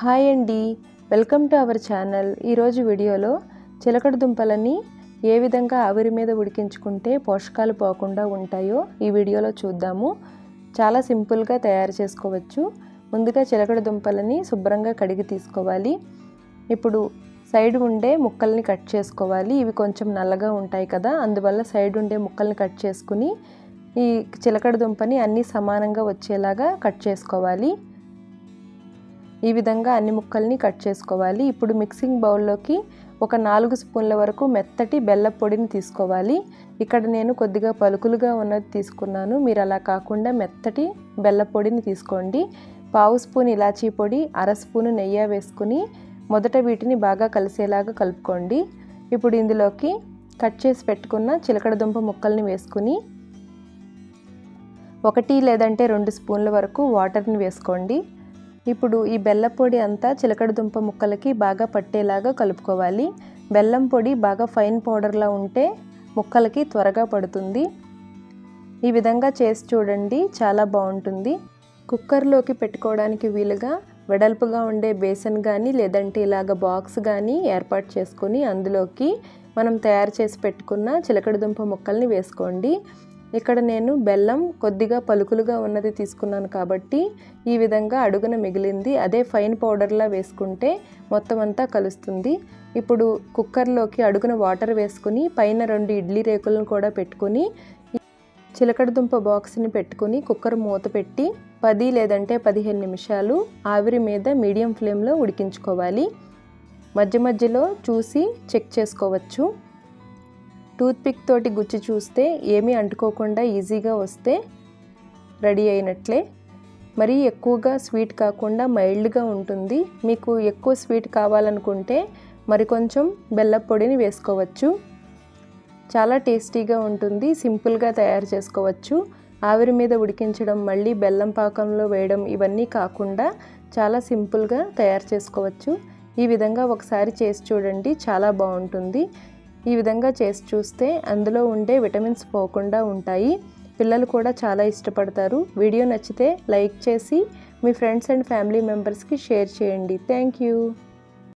Hi అండి. Welcome to our channel. ఈరోజు వీడియోలో చిలకడ దుంపలని ఏ విధంగా ఆవిరి మీద ఉడికించుకుంటే పోషకాలు పోకుండా ఉంటాయో ఈ వీడియోలో చూద్దాము. చాలా సింపుల్గా తయారు చేసుకోవచ్చు. ముందుగా చిలకడ దుంపలని శుభ్రంగా కడిగి తీసుకోవాలి. ఇప్పుడు సైడ్ ఉండే ముక్కల్ని కట్ చేసుకోవాలి. ఇవి కొంచెం నల్లగా ఉంటాయి కదా అందువల్ల సైడ్ ఉండే ముక్కల్ని కట్ చేసుకుని ఈ చిలకడ దుంపని అన్నీ సమానంగా వచ్చేలాగా కట్ చేసుకోవాలి. ఈ విధంగా అన్ని ముక్కల్ని కట్ చేసుకోవాలి. ఇప్పుడు మిక్సింగ్ బౌల్లోకి ఒక నాలుగు స్పూన్ల వరకు మెత్తటి బెల్ల పొడిని తీసుకోవాలి. ఇక్కడ నేను కొద్దిగా పలుకులుగా ఉన్నది తీసుకున్నాను. మీరు అలా కాకుండా మెత్తటి బెల్ల పొడిని తీసుకోండి. పావు స్పూన్ ఇలాచీ పొడి అర స్పూను నెయ్యి వేసుకుని మొదట వీటిని బాగా కలిసేలాగా కలుపుకోండి. ఇప్పుడు ఇందులోకి కట్ చేసి పెట్టుకున్న చిలకడ దుంప ముక్కల్ని వేసుకుని ఒకటి లేదంటే రెండు స్పూన్ల వరకు వాటర్ని వేసుకోండి. ఇప్పుడు ఈ బెల్లం పొడి అంతా చిలకడ దుంప ముక్కలకి బాగా పట్టేలాగా కలుపుకోవాలి. బెల్లం పొడి బాగా ఫైన్ పౌడర్లా ఉంటే ముక్కలకి త్వరగా పడుతుంది. ఈ విధంగా చేసి చూడండి చాలా బాగుంటుంది. కుక్కర్లోకి పెట్టుకోవడానికి వీలుగా వెడల్పుగా ఉండే బేసన్ కానీ లేదంటే ఇలాగ బాక్స్ కానీ ఏర్పాటు చేసుకొని అందులోకి మనం తయారు చేసి పెట్టుకున్న చిలకడదుంప ముక్కల్ని వేసుకోండి. ఇక్కడ నేను బెల్లం కొద్దిగా పలుకులుగా ఉన్నది తీసుకున్నాను కాబట్టి ఈ విధంగా అడుగున మిగిలింది. అదే ఫైన్ పౌడర్లా వేసుకుంటే మొత్తం అంతా కలుస్తుంది. ఇప్పుడు కుక్కర్లోకి అడుగున వాటర్ వేసుకుని పైన రెండు ఇడ్లీ రేకులను కూడా పెట్టుకుని చిలకడ దుంప బాక్స్ని పెట్టుకుని కుక్కర్ మూత పెట్టి పది లేదంటే పదిహేను నిమిషాలు ఆవిరి మీద మీడియం ఫ్లేమ్లో ఉడికించుకోవాలి. మధ్య మధ్యలో చూసి చెక్ చేసుకోవచ్చు. టూత్పిక్ తోటి గుచ్చి చూస్తే ఏమీ అంటుకోకుండా ఈజీగా వస్తే రెడీ అయినట్లే. మరీ ఎక్కువగా స్వీట్ కాకుండా మైల్డ్గా ఉంటుంది. మీకు ఎక్కువ స్వీట్ కావాలనుకుంటే మరి కొంచెం బెల్లం పొడిని వేసుకోవచ్చు. చాలా టేస్టీగా ఉంటుంది. సింపుల్గా తయారు చేసుకోవచ్చు. ఆవిరి మీద ఉడికించడం మళ్ళీ బెల్లం పాకంలో వేయడం ఇవన్నీ కాకుండా చాలా సింపుల్గా తయారు చేసుకోవచ్చు. ఈ విధంగా ఒకసారి చేసి చూడండి చాలా బాగుంటుంది. ఈ విధంగా చేసి చూస్తే అందులో ఉండే విటమిన్స్ పోకుండా ఉంటాయి. పిల్లలు కూడా చాలా ఇష్టపడతారు. వీడియో నచ్చితే లైక్ చేసి మీ ఫ్రెండ్స్ అండ్ ఫ్యామిలీ మెంబర్స్కి షేర్ చేయండి. Thank you.